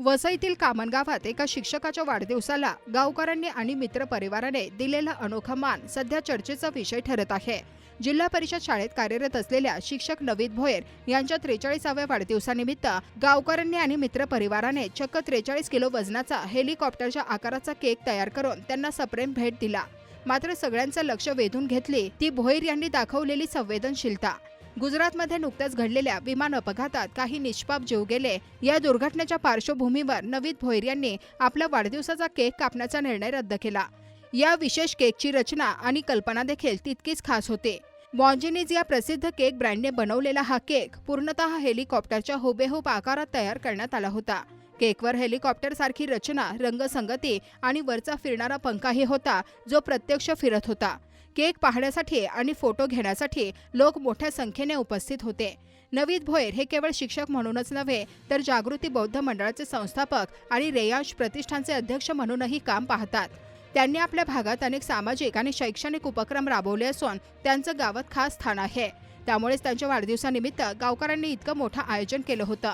वसईतील कामन गावात एका शिक्षकाच्या वाढदिवसाला गावकऱ्यांनी आणि मित्रपरिवाराने दिलेला अनोखा मान सध्या चर्चेचा विषय ठरत आहे. जिल्हा परिषद शाळेत कार्यरत असलेल्या शिक्षक नवीद भोयर यांच्या त्रेचाळीसाव्या वाढदिवसानिमित्त गावकऱ्यांनी आणि मित्रपरिवाराने चक्क त्रेचाळीस किलो वजनाचा हेलिकॉप्टरच्या आकाराचा केक तयार करून त्यांना सप्रेम भेट दिला. मात्र सगळ्यांचं लक्ष वेधून घेतली ती भोईर यांनी दाखवलेली संवेदनशीलता. गुजरातमध्ये नुकत्याच घडलेल्या विमान अपघातात काही निष्पाप जीव गेले. या दुर्घटनेच्या पार्श्वभूमीवर नवीद भोईर यांनी आपल्या वाढदिवसाचा केक कापण्याचा निर्णय रद्द केला. या विशेष केकची रचना आणि कल्पना देखील तितकीच खास होते. बॉन्जिनीज या प्रसिद्ध केक ब्रँडने बनवलेला हा केक पूर्णतः हेलिकॉप्टरच्या हुबेहूब आकारात तयार करण्यात आला होता. केकवर हेलिकॉप्टर सारखी रचना रंगसंगती आणि वरचा फिरणारा पंखाही होता जो प्रत्यक्ष फिरत होता. केक पाहण्यासाठी आणि फोटो घेण्यासाठी लोक मोठ्या संख्येने उपस्थित होते. नवीद भोयर हे केवळ शिक्षक म्हणूनच नव्हे तर जागृती बौद्ध मंडळाचे संस्थापक आणि रेयांश प्रतिष्ठानचे अध्यक्ष म्हणूनही काम पाहतात. त्यांनी आपल्या भागात अनेक सामाजिक आणि शैक्षणिक उपक्रम राबवले असून त्यांचं गावात खास स्थान आहे. त्यामुळेच त्यांच्या वाढदिवसानिमित्त गावकऱ्यांनी इतकं मोठं आयोजन केलं होतं.